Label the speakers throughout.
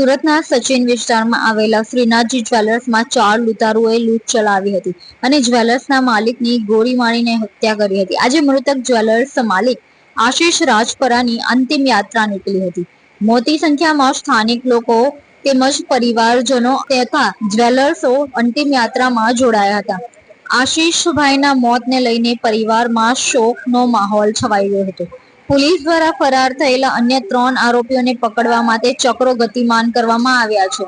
Speaker 1: સુરતના સચિન વિસ્તારમાં આવેલા શ્રીનાથજી જ્વેલર્સમાં ચાર લૂંટારુઓએ લૂંટ ચલાવી હતી અને જ્વેલર્સના માલિકની ગોળી મારીને હત્યા કરી હતી. આજે મૃતક જ્વેલર્સ માલિક આશીષ રાજપરાની અંતિમ યાત્રા નીકળી હતી. મોટી સંખ્યામાં સ્થાનિક લોકો તેમજ પરિવારજનો તથા જ્વેલર્સો અંતિમ યાત્રામાં જોડાયા હતા. આશીષભાઈના મોતને લઈને પરિવારમાં શોકનો માહોલ છવાઈ ગયો હતો. પોલીસ દ્વારા ફરાર થયેલા અન્ય ત્રણ આરોપીઓને પકડવા માટે ચક્રો ગતિમાન કરવામાં આવ્યા છે.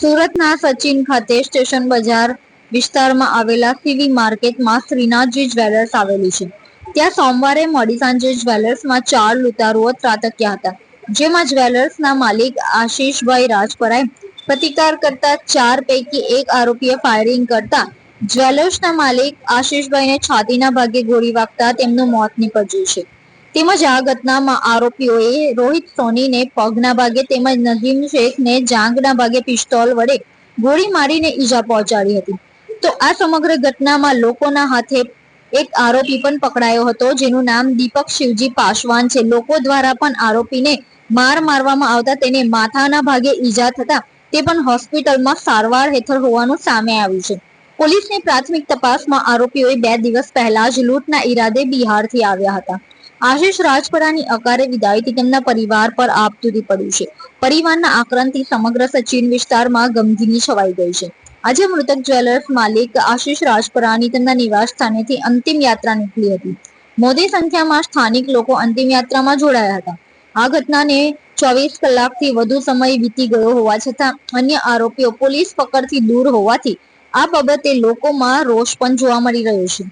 Speaker 1: સુરતના સચિન ખાતે સ્ટેશન બજાર વિસ્તારમાં આવેલા સીવી માર્કેટમાં શ્રીનાથજી જ્વેલર્સ આવેલી છે. ત્યાં સોમવારે મોડી સાંજે જ્વેલર્સમાં ચાર લૂંટારુઓ ત્રાટક્યા હતા, જેમાં જ્વેલર્સના માલિક આશીષભાઈ રાજપરાએ પ્રતિકાર કરતા ચાર પૈકી એક આરોપીએ ફાયરિંગ કરતા જ્વેલર્સના માલિક આશીષભાઈને છાતીના ભાગે ગોળી વાગતા તેમનું મોત નીપજ્યું છે. તેમજ આ ઘટનામાં આરોપીઓએ રોહિત સોનીને પગના ભાગે તેમજ નજીમ શેખને જાંગના ભાગે પિસ્તોલ વડે ગોળી મારીને ઈજા પહોંચાડી હતી. તો આ સમગ્ર ઘટનામાં લોકોના હાથે એક આરોપી પણ પકડાયો હતો, જેનું નામ દીપક શિવજી પાસવાન છે. લોકો દ્વારા પણ આરોપીને માર મારવામાં આવતા તેને માથાના ભાગે ઈજા થતા તે પણ હોસ્પિટલમાં સારવાર હેઠળ હોવાનું સામે આવ્યું છે. પોલીસની પ્રાથમિક તપાસમાં આરોપીઓએ બે દિવસ પહેલા જ લૂંટના ઈરાદે બિહારથી આવ્યા હતા. આશીષ રાજપરાની અકારે વિદાયથી તેમના પરિવાર પર આપ તૂટી પડ્યું છે. પરિવારના આક્રંદથી સમગ્ર સચિન વિસ્તારમાં ગમગીની છવાઈ ગઈ છે. આજે મૃતક જ્વેલર્સ માલિક આશીષ રાજપરાની તેમના નિવાસ સ્થાનેથી અંતિમ યાત્રા નીકળી હતી. મોટી સંખ્યામાં સ્થાનિક લોકો અંતિમ યાત્રામાં જોડાયા હતા. આ ઘટનાને ચોવીસ કલાકથી વધુ સમય વીતી ગયો હોવા છતાં અન્ય આરોપીઓ પોલીસ પકડથી દૂર હોવાથી આ બાબતે લોકોમાં રોષ પણ જોવા મળી રહ્યો છે.